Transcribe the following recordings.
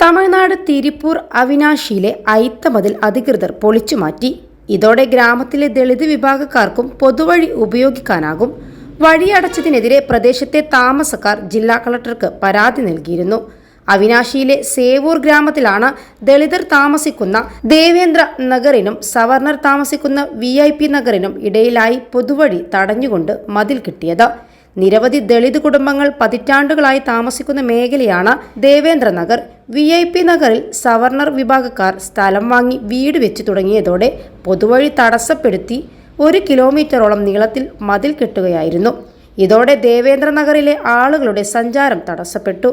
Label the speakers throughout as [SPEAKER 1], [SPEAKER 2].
[SPEAKER 1] തമിഴ്നാട് തിരുപ്പൂർ അവിനാശിയിലെ ഐത്തമതിൽ അധികൃതർ പൊളിച്ചുമാറ്റി ഇതോടെ ഗ്രാമത്തിലെ ദളിത് വിഭാഗക്കാർക്കും പൊതുവഴി ഉപയോഗിക്കാനാകും. വഴിയടച്ചതിനെതിരെ പ്രദേശത്തെ താമസക്കാർ ജില്ലാ കളക്ടർക്ക് പരാതി നൽകിയിരുന്നു. അവിനാശിയിലെ സേവൂർ ഗ്രാമത്തിലാണ് ദളിതർ താമസിക്കുന്ന ദേവേന്ദ്ര നഗറിനും സവർണർ താമസിക്കുന്ന വി ഐ പി നഗറിനും ഇടയിലായി പൊതുവഴി തടഞ്ഞുകൊണ്ട് മതിൽ കിട്ടിയത്. നിരവധി ദളിത് കുടുംബങ്ങൾ പതിറ്റാണ്ടുകളായി താമസിക്കുന്ന മേഖലയാണ് ദേവേന്ദ്രനഗർ. വി ഐ പി നഗറിൽ സവർണർ വിഭാഗക്കാർ സ്ഥലം വാങ്ങി വീട് വെച്ചു തുടങ്ങിയതോടെ പൊതുവഴി തടസ്സപ്പെടുത്തി ഒരു കിലോമീറ്ററോളം നീളത്തിൽ മതിൽ കെട്ടുകയായിരുന്നു. ഇതോടെ ദേവേന്ദ്രനഗറിലെ ആളുകളുടെ സഞ്ചാരം തടസ്സപ്പെട്ടു.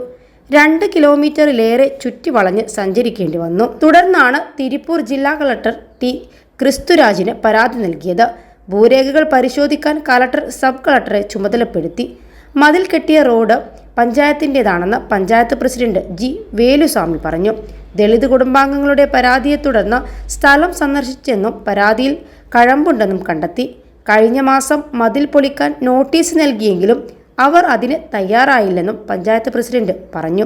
[SPEAKER 1] രണ്ട് കിലോമീറ്ററിലേറെ ചുറ്റിവളഞ്ഞ് സഞ്ചരിക്കേണ്ടി വന്നു. തുടർന്നാണ് തിരുപ്പൂർ ജില്ലാ കളക്ടർ ടി. ക്രിസ്തുരാജിന് പരാതി നൽകിയത്. ഭൂരേഖകൾ പരിശോധിക്കാൻ കളക്ടർ സബ് കളക്ടറെ ചുമതലപ്പെടുത്തി. മതിൽ കെട്ടിയ റോഡ് പഞ്ചായത്തിന്റെതാണെന്ന് പഞ്ചായത്ത് പ്രസിഡന്റ് ജി. വേലുസ്വാമി പറഞ്ഞു. ദളിത് കുടുംബാംഗങ്ങളുടെ പരാതിയെ തുടർന്ന് സ്ഥലം സന്ദർശിച്ചെന്നും പരാതിയിൽ കഴമ്പുണ്ടെന്നും കണ്ടെത്തി. കഴിഞ്ഞ മാസം മതിൽ പൊളിക്കാൻ നോട്ടീസ് നൽകിയെങ്കിലും അവർ അതിന് തയ്യാറായില്ലെന്നും പഞ്ചായത്ത് പ്രസിഡന്റ് പറഞ്ഞു.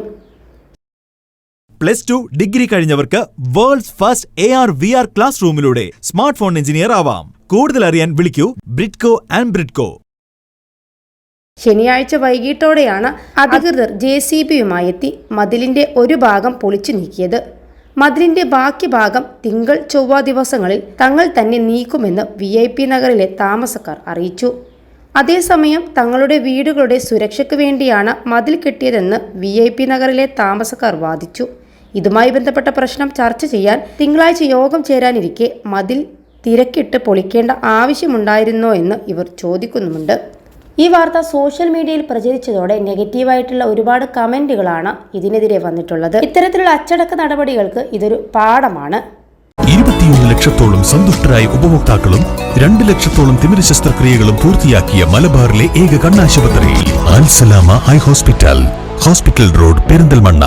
[SPEAKER 2] Plus two degree കഴിഞ്ഞവർക്ക് world's first A R V R class റൂമിലൂടെ smart phone engineer ആവാം. കൂടുതൽ അറിയാൻ വിളിക്കൂ ബ്രിഡ്കോ ആൻഡ് ബ്രിഡ്കോ.
[SPEAKER 1] ശനിയാഴ്ച വൈകിട്ടോടെയാണ് അധികൃതർ ജെ സി ബിയുമായി എത്തി മതിലിന്റെ ഒരു ഭാഗം പൊളിച്ചു നീക്കിയത്. മതിലിന്റെ ബാക്കി ഭാഗം തിങ്കൾ ചൊവ്വ ദിവസങ്ങളിൽ തങ്ങൾ തന്നെ നീക്കുമെന്ന് വി ഐ പി നഗറിലെ താമസക്കാർ അറിയിച്ചു. അതേസമയം തങ്ങളുടെ വീടുകളുടെ സുരക്ഷയ്ക്ക് വേണ്ടിയാണ് മതിൽ കെട്ടിയതെന്ന് വി ഐ പി നഗറിലെ താമസക്കാർ വാദിച്ചു. ഇതുമായി ബന്ധപ്പെട്ട പ്രശ്നം ചർച്ച ചെയ്യാൻ തിങ്കളാഴ്ച യോഗം ചേരാനിരിക്കെ മതിൽ തിരക്കിട്ട് പൊളിക്കേണ്ട ആവശ്യമുണ്ടായിരുന്നോ എന്ന് ഇവർ ചോദിക്കുന്നുമുണ്ട്. ഈ വാർത്ത സോഷ്യൽ മീഡിയയിൽ പ്രചരിച്ചതോടെ നെഗറ്റീവായിട്ടുള്ള ഒരുപാട് കമന്റുകളാണ് ഇതിനെതിരെ വന്നിട്ടുള്ളത്. ഇത്തരത്തിലുള്ള അച്ചടക്ക നടപടികൾക്ക് ഇതൊരു പാഠമാണ്.
[SPEAKER 3] ഇരുപത്തിയൊന്ന് ലക്ഷത്തോളം സന്തുഷ്ടരായ ഉപഭോക്താക്കളും രണ്ട് ലക്ഷത്തോളം തിമിര ശസ്ത്രക്രിയകളും പൂർത്തിയാക്കിയ മലബാറിലെ ഏക കണ്ണാശുപത്രി ഹോസ്പിറ്റൽ ഹോസ്പിറ്റൽ റോഡ് പെരിന്തൽമണ്ണ.